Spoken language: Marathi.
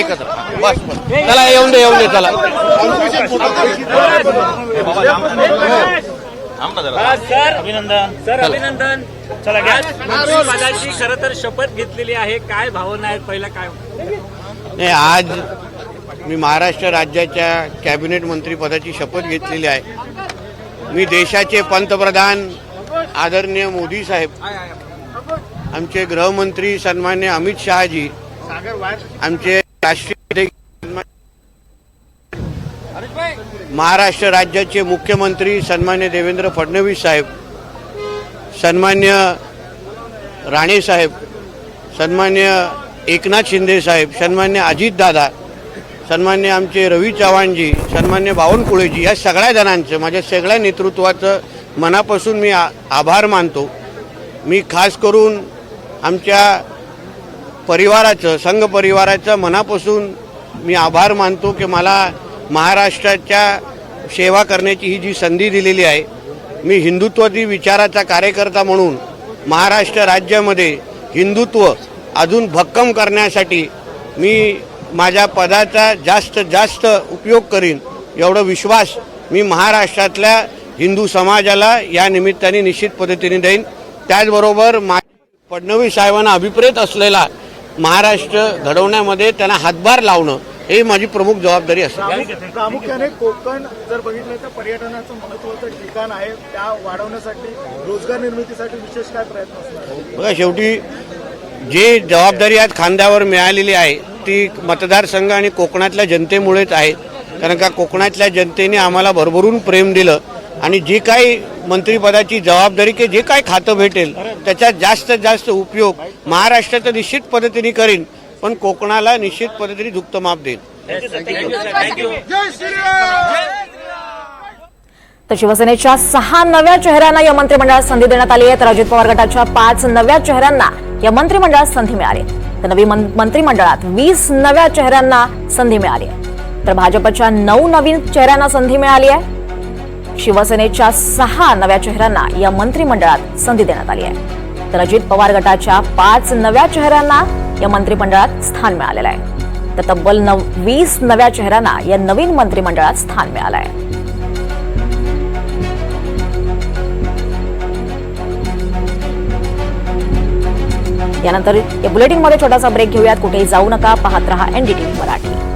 एकत्र. बस बस. चला येऊन दे येऊन दे चला. सर. अभिनंदन. सर अभिनंदन. चला घ्या. खरं तर शपथ घेतलेली आहे. काय भावना आहेत? पहिला काय? नाही आज मी महाराष्ट्र राज्याच्या कॅबिनेट मंत्रीपदाची शपथ घेतलेली आहे. मी देशाचे पंतप्रधान आदरणीय मोदी साहेब आमचे गृहमंत्री सन्मान्य अमित शहाजी आमचे राष्ट्रीय महाराष्ट्र राज्याचे मुख्यमंत्री सन्मान्य देवेंद्र फडणवीस साहेब सन्मान्य राणे साहेब सन्मान्य एकनाथ शिंदे साहेब सन्मान्य अजितदादा सन्मान्य आमचे रवी चव्हाणजी सन्मान्य बावनकुळेजी या सगळ्या जणांचं माझ्या सगळ्या नेतृत्वाचं मनापासून मी आ- आभार मानतो. मी खास करून आमच्या परिवाराचं संघ परिवाराचं मनापासून मी आभार मानतो की मला महाराष्ट्राच्या सेवा करण्याची ही जी संधी दिलेली आहे मी हिंदुत्वादी विचाराचा कार्यकर्ता म्हणून महाराष्ट्र राज्यामध्ये हिंदुत्व अजून भक्कम करण्यासाठी मी माझ्या पदाचा जास्त जास्त उपयोग करीन एवढा विश्वास मी महाराष्ट्रातल्या हिंदू समाजाला या निमित्ताने निश्चित पद्धतीने देईन. त्याचबरोबर मा फडणवीस साहेबांना अभिप्रेत असलेला महाराष्ट्र घडवण्यामध्ये त्यांना हातभार लावणं हे माझी प्रमुख जबाबदारी प्रामुख- प्रामुख्याने कोकण जर बघितलं तर पर्यटनाचं महत्वाचं ठिकाण आहे. त्या वाढवण्यासाठी रोजगार निर्मितीसाठी विशेष काय प्रयत्न? बघा शेवटी जे जबाबदारी आज खांद्यावर मिळालेली आहे ती मतदारसंघ आणि कोकणातल्या जनतेमुळेच आहे. कारण का कोकणातल्या जनतेने आम्हाला भरभरून प्रेम दिलं. आणि जी काही मंत्रिपदाची जबाबदारी की जे काही खातं भेटेल त्याच्यात जास्त जास्त उपयोग महाराष्ट्राचं निश्चित पद्धतीने करीन पण कोकणाला निश्चित पद्धतीने झुकतं माप देईन थँक्यू तर शिवसेनेच्या सहा नव्या चेहऱ्यांना या मंत्रिमंडळात संधी देण्यात आली आहे. तर अजित पवार गटाच्या पाच नव्या चेहऱ्यांना या मंत्रिमंडळात संधी मिळाली. तर नवी मंत्रिमंडळात वीस नव्या चेहऱ्यांना संधी मिळाली आहे. तर भाजपच्या नऊ नवीन चेहऱ्यांना संधी मिळाली आहे. शिवसेनेच्या सहा नव्या चेहऱ्यांना या मंत्रिमंडळात संधी देण्यात आली आहे. तर अजित पवार गटाच्या पाच नव्या चेहऱ्यांना या मंत्रिमंडळात स्थान मिळालेलं आहे. तर तब्बल नव वीस नव्या चेहऱ्यांना या नवीन मंत्रिमंडळात स्थान मिळालं आहे यानंतर या बुलेटिनमध्ये छोटासा ब्रेक घेऊयात. कुठेही जाऊ नका. पाहत रहा एनडीटीव्ही मराठी.